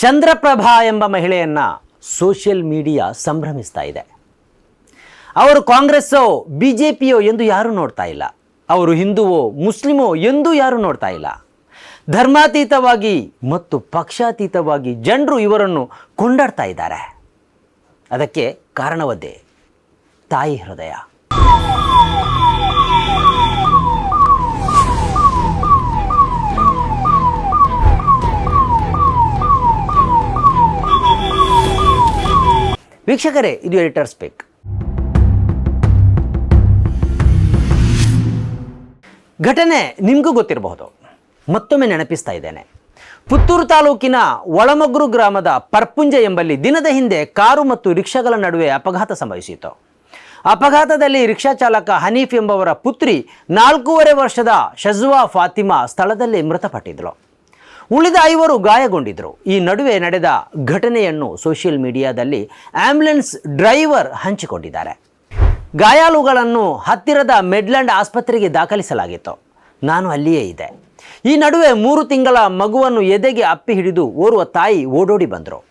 ಚಂದ್ರಪ್ರಭಾ ಎಂಬ ಮಹಿಳೆಯನ್ನು social media ಸಂಭ್ರಮಿಸ್ತಾ ಇದೆ. ಅವರು ಕಾಂಗ್ರೆಸ್ಸೋ ಬಿ ಜೆ ಪಿಯೋ ಎಂದು ಯಾರೂ ನೋಡ್ತಾ ಇಲ್ಲ. ಅವರು ಹಿಂದುವೋ, ಮುಸ್ಲಿಮೋ ಎಂದೂ ಯಾರೂ ನೋಡ್ತಾ ಇಲ್ಲ. ಧರ್ಮಾತೀತವಾಗಿ ಮತ್ತು ಪಕ್ಷಾತೀತವಾಗಿ ಜನರು ಇವರನ್ನು ಕೊಂಡಾಡ್ತಾ ಇದ್ದಾರೆ. ಅದಕ್ಕೆ ಕಾರಣವದ್ದೇ ತಾಯಿ ಹೃದಯ. ವೀಕ್ಷಕರೇ, ಇದು ಎಡಿಟರ್ ಸ್ಪೀಕ್ ಘಟನೆ ನಿಮಗೂ ಗೊತ್ತಿರಬಹುದು. ಮತ್ತೊಮ್ಮೆ ನೆನಪಿಸ್ತಾ ಇದ್ದೇನೆ. ಪುತ್ತೂರು ತಾಲೂಕಿನ ಒಳಮಗ್ರು ಗ್ರಾಮದ ಪರ್ಪುಂಜ ಎಂಬಲ್ಲಿ ದಿನದ ಹಿಂದೆ ಕಾರು ಮತ್ತು ರಿಕ್ಷಾಗಳ ನಡುವೆ ಅಪಘಾತ ಸಂಭವಿಸಿತು ಅಪಘಾತದಲ್ಲಿ ರಿಕ್ಷಾ ಚಾಲಕ ಹನೀಫ್ ಎಂಬವರ ಪುತ್ರಿ ನಾಲ್ಕೂವರೆ ವರ್ಷದ ಶಜ್ವಾ ಫಾತಿಮಾ ಸ್ಥಳದಲ್ಲಿ ಮೃತಪಟ್ಟಿದ್ರು ಉಳಿದ ಐವರು ಗಾಯಗೊಂಡಿದ್ದರು. ಈ ನಡುವೆ ನಡೆದ ಘಟನೆಯನ್ನು ಸೋಷಿಯಲ್ ಮೀಡಿಯಾದಲ್ಲಿ ಆಂಬ್ಯುಲೆನ್ಸ್ ಡ್ರೈವರ್ ಹಂಚಿಕೊಂಡಿದ್ದಾರೆ. ಗಾಯಾಳುಗಳನ್ನು ಹತ್ತಿರದ ಮೆಡ್ಲ್ಯಾಂಡ್ ಆಸ್ಪತ್ರೆಗೆ ದಾಖಲಿಸಲಾಗಿತ್ತು. ನಾನು ಅಲ್ಲಿಯೇ ಇದೆ ಈ ನಡುವೆ ಮೂರು ತಿಂಗಳ ಮಗುವನ್ನು ಎದೆಗೆ ಅಪ್ಪಿ ಹಿಡಿದು ಓರುವ ತಾಯಿ ಓಡೋಡಿ ಬಂದರು.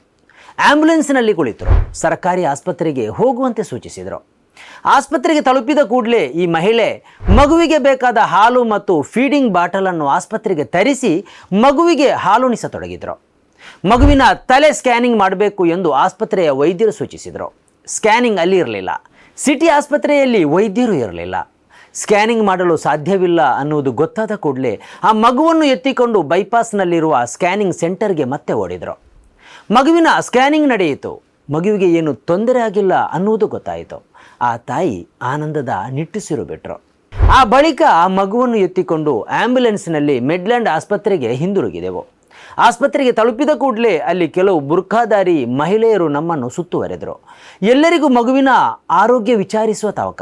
ಆಂಬ್ಯುಲೆನ್ಸ್ನಲ್ಲಿ ಕುಳಿತರು. ಸರ್ಕಾರಿ ಆಸ್ಪತ್ರೆಗೆ ಹೋಗುವಂತೆ ಸೂಚಿಸಿದರು. ಆಸ್ಪತ್ರೆಗೆ ತಲುಪಿದ ಕೂಡಲೇ ಈ ಮಹಿಳೆ ಮಗುವಿಗೆ ಬೇಕಾದ ಹಾಲು ಮತ್ತು ಫೀಡಿಂಗ್ ಬಾಟಲನ್ನು ಆಸ್ಪತ್ರೆಗೆ ತರಿಸಿ ಮಗುವಿಗೆ ಹಾಲುಣಿಸತೊಡಗಿದ್ರು. ಮಗುವಿನ ತಲೆ ಸ್ಕ್ಯಾನಿಂಗ್ ಮಾಡಬೇಕು ಎಂದು ಆಸ್ಪತ್ರೆಯ ವೈದ್ಯರು ಸೂಚಿಸಿದರು. ಸ್ಕ್ಯಾನಿಂಗ್ ಅಲ್ಲಿ ಇರಲಿಲ್ಲ. ಸಿಟಿ ಆಸ್ಪತ್ರೆಯಲ್ಲಿ ವೈದ್ಯರು ಇರಲಿಲ್ಲ. ಸ್ಕ್ಯಾನಿಂಗ್ ಮಾಡಲು ಸಾಧ್ಯವಿಲ್ಲ ಅನ್ನುವುದು ಗೊತ್ತಾದ ಕೂಡಲೇ ಆ ಮಗುವನ್ನು ಎತ್ತಿಕೊಂಡು ಬೈಪಾಸ್ನಲ್ಲಿರುವ ಸ್ಕ್ಯಾನಿಂಗ್ ಸೆಂಟರ್ಗೆ ಮತ್ತೆ ಓಡಿದರು. ಮಗುವಿನ ಸ್ಕ್ಯಾನಿಂಗ್ ನಡೆಯಿತು. ಮಗುವಿಗೆ ಏನು ತೊಂದರೆ ಆಗಿಲ್ಲ ಅನ್ನುವುದು ಗೊತ್ತಾಯಿತು. ಆ ತಾಯಿ ಆನಂದದ ನಿಟ್ಟುಸಿರು ಬಿಟ್ಟರು ಆ ಬಳಿಕ ಆ ಮಗುವನ್ನು ಎತ್ತಿಕೊಂಡು ಆಂಬ್ಯುಲೆನ್ಸ್ನಲ್ಲಿ ಮೆಡ್ಲ್ಯಾಂಡ್ ಆಸ್ಪತ್ರೆಗೆ ಹಿಂದಿರುಗಿದೆವು. ಆಸ್ಪತ್ರೆಗೆ ತಲುಪಿದ ಕೂಡಲೇ ಅಲ್ಲಿ ಕೆಲವು ಬುರ್ಖಾದಾರಿ ಮಹಿಳೆಯರು ನಮ್ಮನ್ನು ಸುತ್ತುವರೆದರು. ಎಲ್ಲರಿಗೂ ಮಗುವಿನ ಆರೋಗ್ಯ ವಿಚಾರಿಸುವ ತವಕ.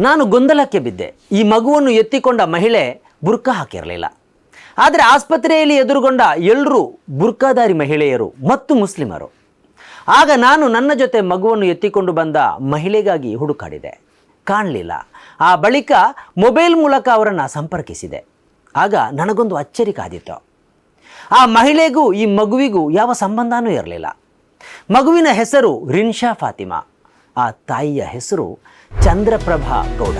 ನಾನು ಗೊಂದಲಕ್ಕೆ ಬಿದ್ದೆ. ಈ ಮಗುವನ್ನು ಎತ್ತಿಕೊಂಡ ಮಹಿಳೆ ಬುರ್ಕ ಹಾಕಿರಲಿಲ್ಲ. ಆದರೆ ಆಸ್ಪತ್ರೆಯಲ್ಲಿ ಎದುರುಗೊಂಡ ಎಲ್ಲರೂ ಬುರ್ಕಾದಾರಿ ಮಹಿಳೆಯರು ಮತ್ತು ಮುಸ್ಲಿಮರು. ಆಗ ನಾನು ನನ್ನ ಜೊತೆ ಮಗುವನ್ನು ಎತ್ತಿಕೊಂಡು ಬಂದ ಮಹಿಳೆಗಾಗಿ ಹುಡುಕಾಡಿದೆ. ಕಾಣಲಿಲ್ಲ. ಆ ಬಳಿಕ ಮೊಬೈಲ್ ಮೂಲಕ ಅವರನ್ನು ಸಂಪರ್ಕಿಸಿದೆ. ಆಗ ನನಗೊಂದು ಅಚ್ಚರಿ ಕಾದಿತ್ತು. ಆ ಮಹಿಳೆಗೂ ಈ ಮಗುವಿಗೂ ಯಾವ ಸಂಬಂಧನೂ ಇರಲಿಲ್ಲ. ಮಗುವಿನ ಹೆಸರು ರಿನ್ಶಾ ಫಾತಿಮಾ. ಆ ತಾಯಿಯ ಹೆಸರು ಚಂದ್ರಪ್ರಭಾ ಗೌಡ.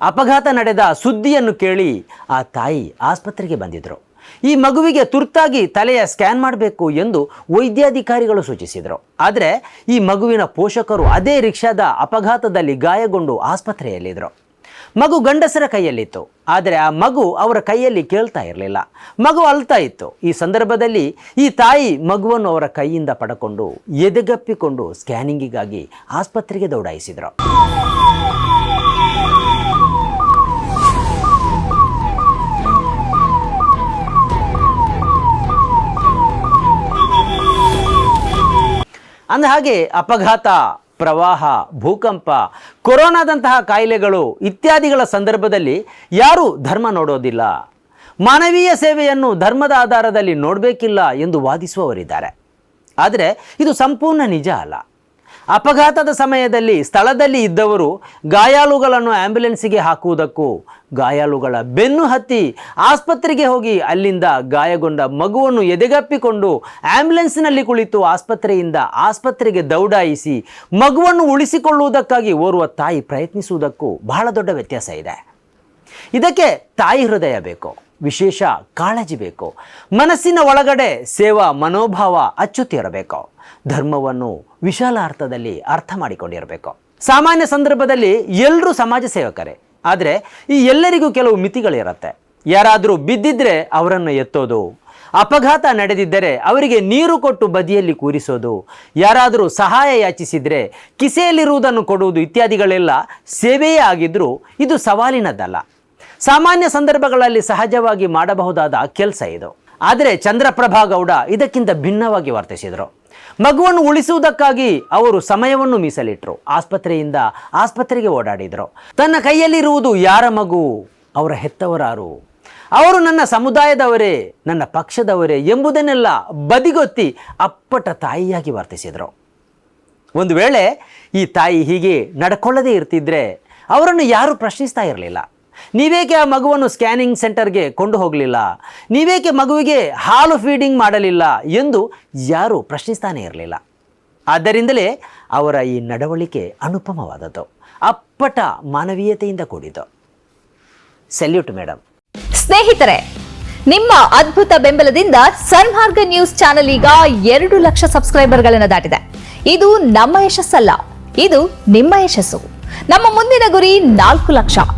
ಅಪಘಾತ ನಡೆದ ಸುದ್ದಿಯನ್ನು ಕೇಳಿ ಆ ತಾಯಿ ಆಸ್ಪತ್ರೆಗೆ ಬಂದಿದ್ದರು ಈ ಮಗುವಿಗೆ ತುರ್ತಾಗಿ ತಲೆಯ ಸ್ಕ್ಯಾನ್ ಮಾಡಬೇಕು ಎಂದು ವೈದ್ಯಾಧಿಕಾರಿಗಳು ಸೂಚಿಸಿದರು. ಆದರೆ ಈ ಮಗುವಿನ ಪೋಷಕರು ಅದೇ ರಿಕ್ಷಾದ ಅಪಘಾತದಲ್ಲಿ ಗಾಯಗೊಂಡು ಆಸ್ಪತ್ರೆಯಲ್ಲಿದ್ದರು. ಮಗು ಗಂಡಸರ ಕೈಯಲ್ಲಿತ್ತು. ಆದರೆ ಆ ಮಗು ಅವರ ಕೈಯಲ್ಲಿ ಕೇಳ್ತಾ ಇರಲಿಲ್ಲ. ಮಗು ಅಳ್ತಾ ಇತ್ತು. ಈ ಸಂದರ್ಭದಲ್ಲಿ ಈ ತಾಯಿ ಮಗುವನ್ನು ಅವರ ಕೈಯಿಂದ ಪಡಕೊಂಡು ಎದೆಗಪ್ಪಿಕೊಂಡು ಸ್ಕ್ಯಾನಿಂಗಿಗಾಗಿ ಆಸ್ಪತ್ರೆಗೆ ದೌಡಾಯಿಸಿದರು. ಹಾಗೆ ಅಪಘಾತ, ಪ್ರವಾಹ, ಭೂಕಂಪ, ಕೊರೋನಾದಂತಹ ಕಾಯಿಲೆಗಳು ಇತ್ಯಾದಿಗಳ ಸಂದರ್ಭದಲ್ಲಿ ಯಾರೂ ಧರ್ಮ ನೋಡೋದಿಲ್ಲ. ಮಾನವೀಯ ಸೇವೆಯನ್ನು ಧರ್ಮದ ಆಧಾರದಲ್ಲಿ ನೋಡಬೇಕಿಲ್ಲ ಎಂದು ವಾದಿಸುವವರಿದ್ದಾರೆ. ಆದರೆ ಇದು ಸಂಪೂರ್ಣ ನಿಜ ಅಲ್ಲ. ಅಪಘಾತದ ಸಮಯದಲ್ಲಿ ಸ್ಥಳದಲ್ಲಿ ಇದ್ದವರು ಗಾಯಾಳುಗಳನ್ನು ಆ್ಯಂಬುಲೆನ್ಸಿಗೆ ಹಾಕುವುದಕ್ಕೂ ಗಾಯಾಳುಗಳ ಬೆನ್ನು ಹತ್ತಿ ಆಸ್ಪತ್ರೆಗೆ ಹೋಗಿ ಅಲ್ಲಿಂದ ಗಾಯಗೊಂಡ ಮಗುವನ್ನು ಎದೆಗಪ್ಪಿಕೊಂಡು ಆಂಬ್ಯುಲೆನ್ಸ್ನಲ್ಲಿ ಕುಳಿತು ಆಸ್ಪತ್ರೆಯಿಂದ ಆಸ್ಪತ್ರೆಗೆ ದೌಡಾಯಿಸಿ ಮಗುವನ್ನು ಉಳಿಸಿಕೊಳ್ಳುವುದಕ್ಕಾಗಿ ಓರ್ವ ತಾಯಿ ಪ್ರಯತ್ನಿಸುವುದಕ್ಕೂ ಬಹಳ ದೊಡ್ಡ ವ್ಯತ್ಯಾಸ ಇದೆ. ಇದಕ್ಕೆ ತಾಯಿ ಹೃದಯ ಬೇಕು, ವಿಶೇಷ ಕಾಳಜಿ ಬೇಕು, ಮನಸ್ಸಿನ ಒಳಗಡೆ ಸೇವಾ ಮನೋಭಾವ ಅಚ್ಚುತ್ತಿರಬೇಕು. ಧರ್ಮವನ್ನು ವಿಶಾಲ ಅರ್ಥದಲ್ಲಿ ಅರ್ಥ ಮಾಡಿಕೊಂಡಿರಬೇಕು. ಸಾಮಾನ್ಯ ಸಂದರ್ಭದಲ್ಲಿ ಎಲ್ಲರೂ ಸಮಾಜ ಸೇವಕರೇ. ಆದರೆ ಈ ಎಲ್ಲರಿಗೂ ಕೆಲವು ಮಿತಿಗಳಿರುತ್ತೆ. ಯಾರಾದರೂ ಬಿದ್ದಿದ್ರೆ ಅವರನ್ನು ಎತ್ತೋದು, ಅಪಘಾತ ನಡೆದಿದ್ದರೆ ಅವರಿಗೆ ನೀರು ಕೊಟ್ಟು ಬದಿಯಲ್ಲಿ ಕೂರಿಸೋದು, ಯಾರಾದರೂ ಸಹಾಯ ಯಾಚಿಸಿದರೆ ಕಿಸೆಯಲ್ಲಿರುವುದನ್ನು ಕೊಡುವುದು ಇತ್ಯಾದಿಗಳೆಲ್ಲ ಸೇವೆಯೇ ಆಗಿದ್ದರೂ ಇದು ಸವಾಲಿನದ್ದಲ್ಲ ಸಾಮಾನ್ಯ ಸಂದರ್ಭಗಳಲ್ಲಿ ಸಹಜವಾಗಿ ಮಾಡಬಹುದಾದ ಕೆಲಸ ಇದು. ಆದರೆ ಚಂದ್ರಪ್ರಭಾ ಗೌಡ ಇದಕ್ಕಿಂತ ಭಿನ್ನವಾಗಿ ವರ್ತಿಸಿದರು. ಮಗುವನ್ನು ಉಳಿಸುವುದಕ್ಕಾಗಿ ಅವರು ಸಮಯವನ್ನು ಮೀಸಲಿಟ್ಟರು ಆಸ್ಪತ್ರೆಯಿಂದ ಆಸ್ಪತ್ರೆಗೆ ಓಡಾಡಿದರು. ತನ್ನ ಕೈಯಲ್ಲಿರುವುದು ಯಾರ ಮಗು? ಅವರ ಹೆತ್ತವರಾರು. ಅವರು ನನ್ನ ಸಮುದಾಯದವರೇ, ನನ್ನ ಪಕ್ಷದವರೇ ಎಂಬುದನ್ನೆಲ್ಲ ಬದಿಗೊತ್ತಿ ಅಪ್ಪಟ ತಾಯಿಯಾಗಿ ವರ್ತಿಸಿದರು. ಒಂದು ವೇಳೆ ಈ ತಾಯಿ ಹೀಗೆ ನಡ್ಕೊಳ್ಳದೇ ಇರ್ತಿದ್ರೆ ಅವರನ್ನು ಯಾರೂ ಪ್ರಶ್ನಿಸ್ತಾ ಇರಲಿಲ್ಲ. ನೀವೇಕೆ ಆ ಮಗುವನ್ನು ಸ್ಕ್ಯಾನಿಂಗ್ ಸೆಂಟರ್ಗೆ ಕೊಂಡು ಹೋಗಲಿಲ್ಲ? ನೀವೇಕೆ ಮಗುವಿಗೆ ಹಾಲು ಫೀಡಿಂಗ್ ಮಾಡಲಿಲ್ಲ ಎಂದು ಯಾರೂ ಪ್ರಶ್ನಿಸ್ತಾನೇ ಇರಲಿಲ್ಲ. ಆದ್ದರಿಂದಲೇ ಅವರ ಈ ನಡವಳಿಕೆ ಅನುಪಮವಾದದ್ದು. ಅಪ್ಪಟ ಮಾನವೀಯತೆಯಿಂದ ಕೂಡಿತು ಸೆಲ್ಯೂಟ್ ಮೇಡಮ್ ಸ್ನೇಹಿತರೆ, ನಿಮ್ಮ ಅದ್ಭುತ ಬೆಂಬಲದಿಂದ ಸನ್ಮಾರ್ಗ ನ್ಯೂಸ್ ಚಾನೆಲ್ ಈಗ ಎರಡು ಲಕ್ಷ ಸಬ್ಸ್ಕ್ರೈಬರ್ಗಳನ್ನು ದಾಟಿದೆ. ಇದು ನಮ್ಮ ಯಶಸ್ಸಲ್ಲ, ಇದು ನಿಮ್ಮ ಯಶಸ್ಸು. ನಮ್ಮ ಮುಂದಿನ ಗುರಿ ನಾಲ್ಕು ಲಕ್ಷ.